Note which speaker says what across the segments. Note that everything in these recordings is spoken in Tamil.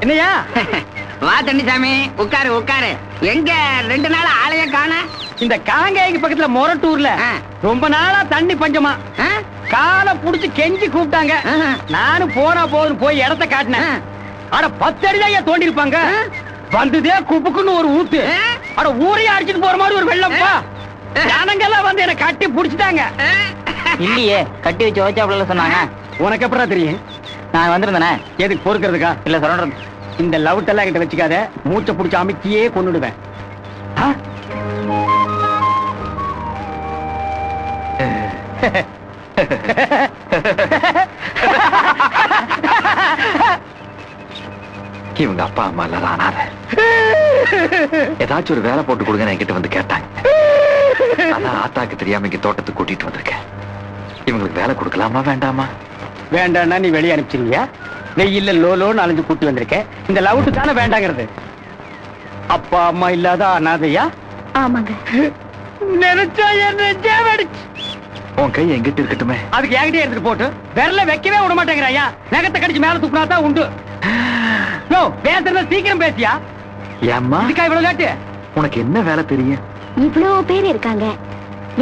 Speaker 1: என்னையா
Speaker 2: வா தண்ணிசாமி உட்காரு உட்காரு. எங்க ரெண்டு நாள் ஆளைய காண?
Speaker 1: இந்த காங்கேயக்கு பக்கத்துல மொரட்டூர்ல. ரொம்ப நாளா தண்ணி பஞ்சமா. காலை புடிச்சு கெஞ்சி கூப்பிட்டாங்க. நானும் போனா போதும் போய் இடத்த காட்டினேன்.
Speaker 2: ஆ.
Speaker 1: அட பத்து அடிதான் ஐயா தோண்டி இருப்பாங்க. வந்ததே குப்புக்குன்னு ஒரு ஊத்து. அட ஊரையே அடிச்சிட்டு போற மாதிரி ஒரு வெள்ளம்ப்பா
Speaker 2: ஆ.
Speaker 1: ஜனங்கெல்லாம் வந்து என்ன கட்டி புடிச்சிட்டாங்க.
Speaker 3: இல்லையே கட்டி வச்சு வச்சாப்புல சொன்னாங்க.
Speaker 1: உனக்கு எப்படா தெரியும்?
Speaker 3: நான் வந்திருந்தேனே.
Speaker 1: எதுக்கு பொறுக்கிறதுக்கா?
Speaker 3: இல்ல சொல்றது
Speaker 1: இந்த லவுட்டெல்லாம் கிட்ட வச்சுக்காத. மூச்சை புடிச்சு அமைக்கியே கொன்னுடுவேன்.
Speaker 4: இவங்க அப்பா அம்மா எல்லாரும் அனாதை. ஏதாச்சும் ஒரு வேலை போட்டு கொடுங்க என்கிட்ட வந்து கேட்டாங்க. அதான் ஆத்தாக்கு தெரியாம இங்க தோட்டத்துக்கு கூட்டிட்டு வந்திருக்கேன். இவங்களுக்கு வேலை கொடுக்கலாமா வேண்டாமா?
Speaker 1: வேண்டாம்னா நீ வெளியே அனுப்பிச்சிருவியா? வெயில்ல லோ லோன்னு அலைஞ்சு கூட்டி வந்திருக்கேன் இந்த லவுட்டு தானே வேண்டாங்கிறது? அப்பா அம்மா இல்லாத அனாதையா?
Speaker 5: ஆமாங்க.
Speaker 1: நினைச்சா என்ன ஜேவடிச்சு
Speaker 4: உன் கை எங்கிட்ட இருக்கட்டுமே?
Speaker 1: அதுக்கு என்கிட்டயே எடுத்துட்டு போட்டு. விரல வைக்கவே விட மாட்டேங்கிறாயா? நகத்தை கடிச்சு மேல தூக்குனா தான் உண்டு. யோ பேசுறத சீக்கிரம் பேசியா?
Speaker 4: ஏம்மா?
Speaker 1: இதுக்கா இவ்வளவு காட்டு?
Speaker 4: உனக்கு என்ன வேலை தெரியும்?
Speaker 5: இவ்வளோ பேர் இருக்காங்க.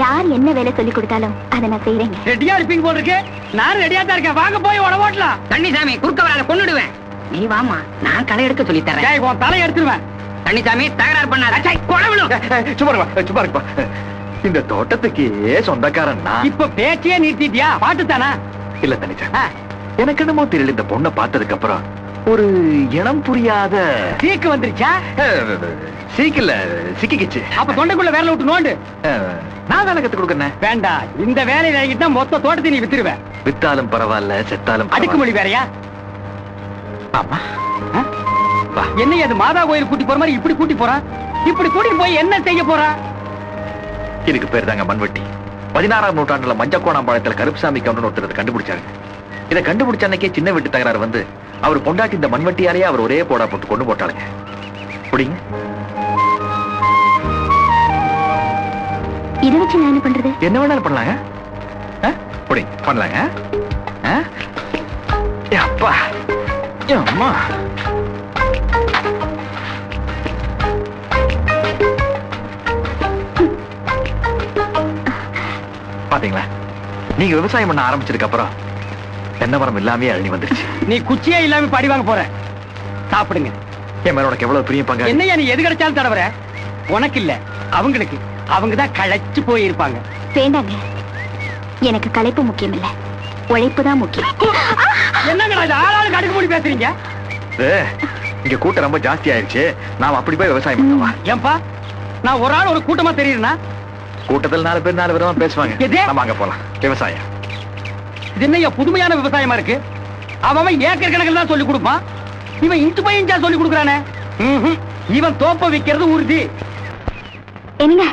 Speaker 5: யார் என்ன வேலை சொல்லி கொடுத்தாலும் அதை நான் செய்யறேங்க
Speaker 1: ரெடியா இருப்பீங்க போல் இருக்கு. நானும் ரெடியா தான் இருக்கேன். வாங்க போய் உட ஓட்டலாம்.
Speaker 2: தண்ணிசாமி குறுக்க வராத கொன்னுடுவேன் நீ வாமா நான் களை எடுக்க சொல்லி தரேன்
Speaker 1: உன் தலை எடுத்துருவேன்.
Speaker 2: தண்ணிசாமி தகராறு பண்ணாத. விழும்.
Speaker 4: சும்மா சும்மா இருப்பா இந்த தோட்டத்துக்கு சொந்தக்காரன் நான்.
Speaker 1: இப்ப பேச்சையே நிறுத்திட்டியா? பாட்டு தானா?
Speaker 4: இல்ல தனிச்சா. எனக்கு என்னமோ தெரியல இந்த பொண்ணை பார்த்ததுக்கு அப்புறம் ஒரு இனம் புரியாத
Speaker 1: சீக்கு வந்துருச்சா?
Speaker 4: அஹ், சீக்கிரல சிக்கிக்கிச்சு.
Speaker 1: அப்ப தொண்டைக்குள்ள விரல விட்டு நோண்டு.
Speaker 4: நான் வேலை கத்து கொடுக்கறேன்?
Speaker 1: வேண்டாம் இந்த வேலையை வாங்கிட்டா மொத்த தோட்டத்தை நீ வித்துருவ.
Speaker 4: வித்தாலும் பரவாயில்ல செத்தாலும்.
Speaker 1: அடுக்குமொழி வேறையா?
Speaker 4: ஆமா.
Speaker 1: என்ன அது மாதா கோயில் கூட்டி போற மாதிரி இப்படி கூட்டி போறான் இப்படி கூட்டிட்டு போய் என்ன செய்ய போறா?
Speaker 4: இதுக்கு பேர் தாங்க மண்வெட்டி. பதினாறாம் நூற்றாண்டுல மஞ்சக்கோணாம்பாளையத்துல கருப்புசாமி கவுண்டர் ஒருத்தர் கண்டுபிடிச்சாரு. இதை கண்டுபிடிச்ச அன்னைக்கே சின்ன வீட்டு தகராறு வந்து அவர் பொண்டாட்டி இந்த மண்வெட்டியாலேயே அவர் ஒரே போடா போட்டு கொண்டு போட்டாளுங்க. புடிங்க.
Speaker 5: இதை வச்சு நான் என்ன பண்றது?
Speaker 4: என்ன வேணாலும் பண்ணலாங்க? புடிங்க பண்ணலாங்க. அப்பா. அம்மா. பாத்தீங்களா? நீங்க விவசாயம் பண்ண ஆரம்பிச்சதுக்கு அப்புறம் தென்னை மரம் இல்லாமே அழிஞ்சு வந்துருச்சு
Speaker 1: நீ குச்சியே இல்லாம படி வாங்க போற. சாப்பிடுங்க.
Speaker 4: என் மேல உனக்கு எவ்வளவு பிரியம் பங்காளி?
Speaker 1: என்னையா நீ எது கிடைச்சாலும் தடவற? உனக்கு இல்ல அவங்களுக்கு. அவங்க தான் களைச்சு போயிருப்பாங்க.
Speaker 5: வேண்டாங்க. எனக்கு களைப்பு முக்கியம் இல்ல உழைப்பு தான் முக்கியம்.
Speaker 1: என்னங்கடா இது? ஆளாளுக்கு அடுக்குமொழி பேசுறீங்க?
Speaker 4: ஏ, இங்க கூட்டம் ரொம்ப ஜாஸ்தி ஆயிருச்சு. நாம அப்படி போய் விவசாயம் பண்ணுவா
Speaker 1: ஏன்பா? நான் ஒரு ஆள் ஒரு கூட்டமா தெரியுறேனா
Speaker 4: கூட்டத்தில் நாலு பேர் நாலு விதமா பேசுவாங்க? நம்ம அங்க போலாம். விவசாயம்.
Speaker 1: இது புதுமையான விவசாயமா இருக்கு? அவன் ஏக்கர் கணக்கில் தான் சொல்லி கொடுப்பான். இவன் இன்ச்சு பை இன்ச்சா சொல்லி கொடுக்குறானே. இவன் தோப்ப விக்கிறது உறுதி.
Speaker 5: என்னங்க?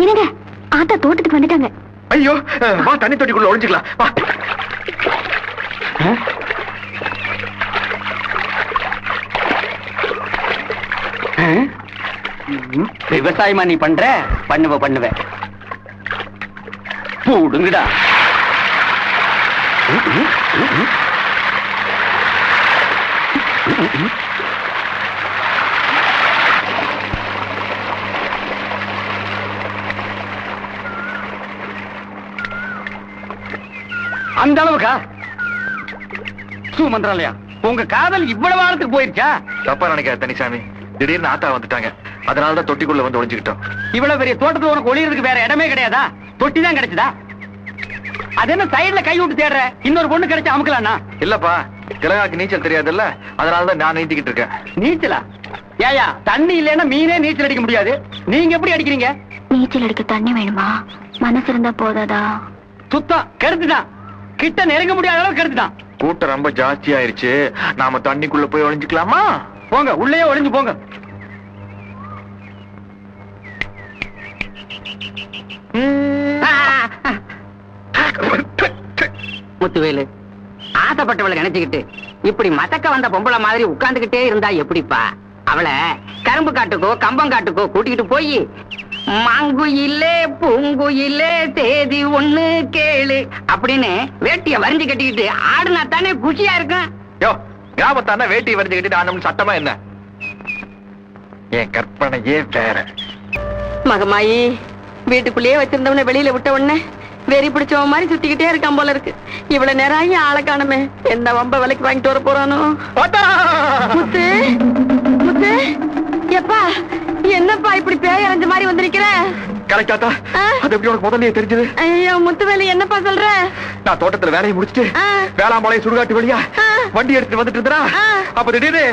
Speaker 5: என்னங்க? ஆத்தா தோட்டத்துக்கு வந்துட்டாங்க.
Speaker 4: ஐயோ வா தண்ணி தொட்டிக்குள்ள ஒளிஞ்சுக்கலாம். வா.
Speaker 1: விவசாயமா நீ பண்ற? பண்ணுவ பண்ணுவ. பூடுங்கடா. அந்த அளவுக்கா? சுமந்திராலயா உங்க காதல் இவ்வளவு ஆழத்துக்கு போயிருச்சா?
Speaker 4: தப்பா நினைக்காத தனிசாமி. திடீர்னு ஆத்தா வந்துட்டாங்க. அதனாலதான் தொட்டிக்குள்ள வந்து ஒளிஞ்சுக்கிட்டோம்.
Speaker 1: இவ்வளவு பெரிய தோட்டத்துல உனக்கு ஒளியறதுக்கு வேற இடமே கிடையாதா? தொட்டி தான் கிடைச்சதா? அது என்ன சைடுல கை விட்டு தேடுற? இன்னொரு பொண்ணு கிடைச்சு அமுக்கலாம்னா?
Speaker 4: இல்லப்பா திலகாக்கு நீச்சல் தெரியாதுல்ல? அதனாலதான் நான் நீந்திக்கிட்டு இருக்கேன்.
Speaker 1: நீச்சலா? ஏயா தண்ணி இல்லைன்னா மீனே நீச்சல் அடிக்க முடியாது. நீங்க எப்படி அடிக்கிறீங்க?
Speaker 5: நீச்சல் அடிக்க தண்ணி வேணுமா? மனசு இருந்தா போதாதா?
Speaker 1: சுத்தம் கருத்துதான் கிட்ட நெருங்க முடியாத அளவு கருத்துதான்
Speaker 4: கூட்டம் ரொம்ப ஜாஸ்தி ஆயிருச்சு நாம தண்ணிக்குள்ள போய் ஒளிஞ்சுக்கலாமா?
Speaker 1: போங்க உள்ளே ஒளிஞ்சு போங்க.
Speaker 2: முத்துவேலு. ஆசைப்பட்டவளை நினைச்சுக்கிட்டு இப்படி மதக்க வந்த பொம்பளை மாதிரி உட்கார்ந்துகிட்டே இருந்தா எப்படிப்பா? அவளை கரும்பு காட்டுக்கோ கம்பம் காட்டுக்கோ கூட்டிக்கிட்டு போய் மாங்குயிலே பூங்குயிலே தேதி ஒண்ணு கேளு அப்படின்னு வேட்டிய வரிஞ்சு கட்டிக்கிட்டு ஆடுனா தானே குஷியா இருக்கும்.
Speaker 4: யோ கிராமத்தான வேட்டி வரைஞ்சுக்கிட்டு நான் சட்டமா என்ன? என் கற்பனையே வேற.
Speaker 6: மகமாயி வீட்டுக்குள்ளேயே வச்சிருந்தவன வெளியில விட்ட உடனே வெறி பிடிச்சவன் மாதிரி சுத்திக்கிட்டே இருக்கான் போல இருக்கு இவ்வளவு நேரம் ஆகி ஆளை காணுமே எந்த வம்ப விலைக்கு வாங்கிட்டு வர போறானோ முத்து முத்து எப்பா என்னப்பா இப்படி பேய் அரைஞ்ச மாதிரி வந்திருக்கிற
Speaker 4: கரெக்டாத்தா
Speaker 6: ஆ?
Speaker 4: அது எப்படி உனக்கு முதல்லயே தெரிஞ்சது
Speaker 6: ஐயோ முத்துவேலி என்னப்பா சொல்ற
Speaker 4: நான் தோட்டத்துல வேலையை முடிச்சிட்டு. வேளாமலை சுடுகாட்டு வழியா. வண்டி எடுத்துட்டு வந்துட்டு இருந்தா. அப்ப திடீர்னு.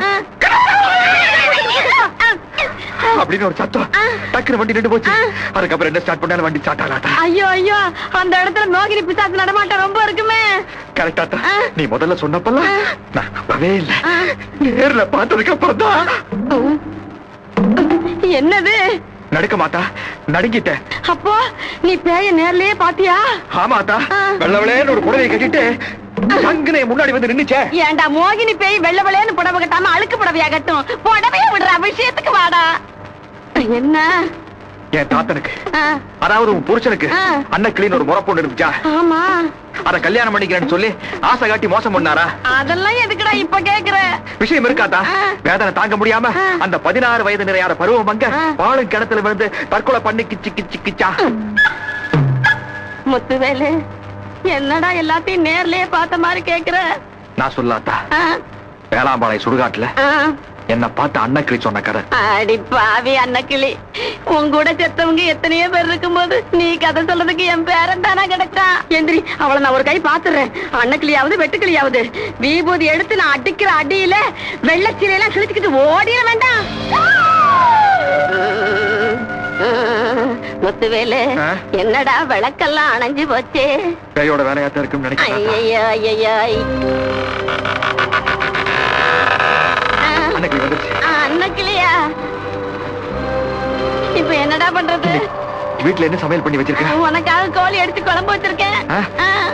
Speaker 4: அப்படின்னு ஒரு சத்தம். டக்குனு வண்டி நின்று போச்சு. அதுக்கப்புறம் என்ன ஸ்டார்ட் பண்ணாலும் வண்டி ஸ்டார்ட்
Speaker 6: ஐயோ ஐயோ அந்த இடத்துல மோகினி பிசாசு நடமாட்டம் ரொம்ப இருக்குமே.
Speaker 4: கரெக்டாத்தா
Speaker 6: ஆ.
Speaker 4: நீ முதல்ல சொன்னப்பெல்லாம். நான் நம்பவே இல்ல.
Speaker 6: ஆ.
Speaker 4: நேர்ல பார்த்ததுக்கு அப்புறம் தான்
Speaker 6: என்னது?
Speaker 4: நடுக்க மாட்டா நடுங்கிட்டேன்.
Speaker 6: அப்போ நீ பேய நேர்லயே பாத்தியா?
Speaker 4: ஆமாத்தா
Speaker 6: ஆ.
Speaker 4: வெள்ள வெள்ளையன்னு ஒரு புடவையை கட்டிட்டு சங்குனே முன்னாடி வந்து நின்னுச்சே.
Speaker 6: ஏண்டா மோகினி பேய் வெள்ள வெள்ளையன்னு புடவை கட்டாம அழுக்கு புடவையா கட்டும். புடவைய விடுற விஷயத்துக்கு வாடா. என்ன?
Speaker 4: என் தாத்தனுக்கு. அதாவது உன் புருஷனுக்கு.
Speaker 6: ஆ.
Speaker 4: அன்னக்கிளின்னு ஒரு முறை பொண்ணு இருந்துச்சா?
Speaker 6: ஆமா.
Speaker 4: அத கல்யாணம் பண்ணிக்கிறேன்னு சொல்லி ஆசை காட்டி மோசம் பண்ணாரா?
Speaker 6: அதெல்லாம் எதுக்குடா இப்ப கேக்குற?
Speaker 4: விஷயம் இருக்காதா. வேதனை தாங்க முடியாம. அந்த பதினாறு வயது நிறையாத பருவம் அங்க
Speaker 6: ஆ.
Speaker 4: பாலும் கிணத்துல விழுந்து தற்கொலை பண்ணி கிச்சு கிச்சு கிச்சா.
Speaker 6: முத்துவேலு என்னடா எல்லாத்தையும் நேர்லயே பார்த்த மாதிரி கேக்குற?
Speaker 4: நான் சொல்லாத்தா வேளாம்பாளை சுடுகாட்டுல. என்ன பார்த்து அன்னக்கிளி சொன்ன கதை
Speaker 6: அடி பாவி அன்னக்கிளி. உன் கூட செத்தவங்க எத்தனையோ பேர் இருக்கும்போது நீ கதை சொல்றதுக்கு என் பேரன் தானா கிடைச்சான் எந்திரி அவளை நான் ஒரு கை பாத்துறேன். அன்னக்கிளியாவது வெட்டுக்கிளியாவது. விபூதி எடுத்து நான் அடிக்கிற அடியில வெள்ளச்சிலையெல்லாம் கிழிச்சுக்கிட்டு ஓடிட வேண்டாம். முத்துவேலு? என்னடா விளக்கெல்லாம் அணைஞ்சு போச்சு?
Speaker 4: பேயோட வேலையாத்தான் இருக்குன்னு நினைக்கிறேன்.
Speaker 6: ஐயையோ, ஐயையோ.
Speaker 4: அன்னக்கிளி வந்துருச்சு.
Speaker 6: அன்னக்கிளியா இப்ப என்னடா பண்றது?
Speaker 4: வீட்டுல என்ன சமையல் பண்ணி வச்சிருக்கேன்
Speaker 6: உனக்காக கோழி எடுத்து குழம்பு வச்சிருக்கேன்.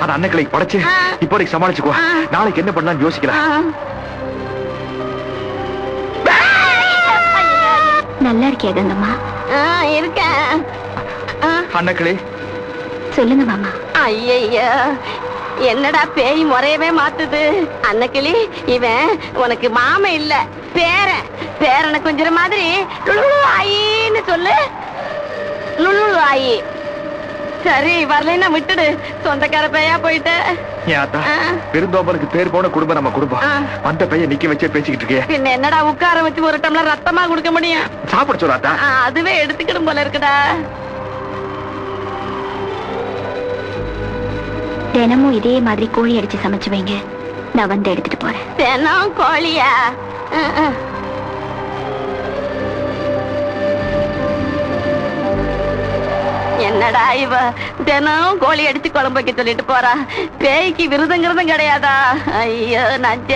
Speaker 4: அது அன்னக்கிளைக்கு படைச்சு. இப்போதைக்கு சமாளிச்சுக்கோ. நாளைக்கு என்ன பண்ணலாம்னு. யோசிக்கலாம்
Speaker 5: நல்லா இருக்கியா கங்கம்மா
Speaker 6: ஆ, இருக்கேன்.
Speaker 4: அன்னக்கிளி.
Speaker 5: சொல்லுங்க மாமா.
Speaker 6: ஐயையோ. என்னடா பேய் முறையவே மாத்துது? அன்னக்கிளி இவன் உனக்கு மாம இல்ல பேரன். பேரனை கொஞ்சம் மாதிரி லுளு ஆயின்னு சொல்லு லுளு ஆயி சரி வரலைன்னா விட்டுடு சொந்தக்கார பையா போயிட்ட
Speaker 4: பெருந்தோம்பனுக்கு பேர் போன குடும்பம் நம்ம குடும்பம் அந்த பையன் நிக்க வச்சே பேசிக்கிட்டு இருக்கே
Speaker 6: பின்ன என்னடா உட்கார வச்சு ஒரு டம்ளர் ரத்தமா கொடுக்க முடியும்
Speaker 4: சாப்பிட சொல்லாத்தா
Speaker 6: அதுவே எடுத்துக்கிடும் போல இருக்குடா
Speaker 5: தினமும் இதே மாதிரி கோழி அடிச்சு சமைச்சு வைங்க. நான் வந்து எடுத்துட்டு போறேன்.
Speaker 6: தினம் கோழியா? என்னடா இவ? தினம் கோழி அடிச்சு குழம்பு வைக்க சொல்லிட்டு போறா. பேய்க்கு விருதங்கிறதும் கிடையாதா? ஐயோ நான்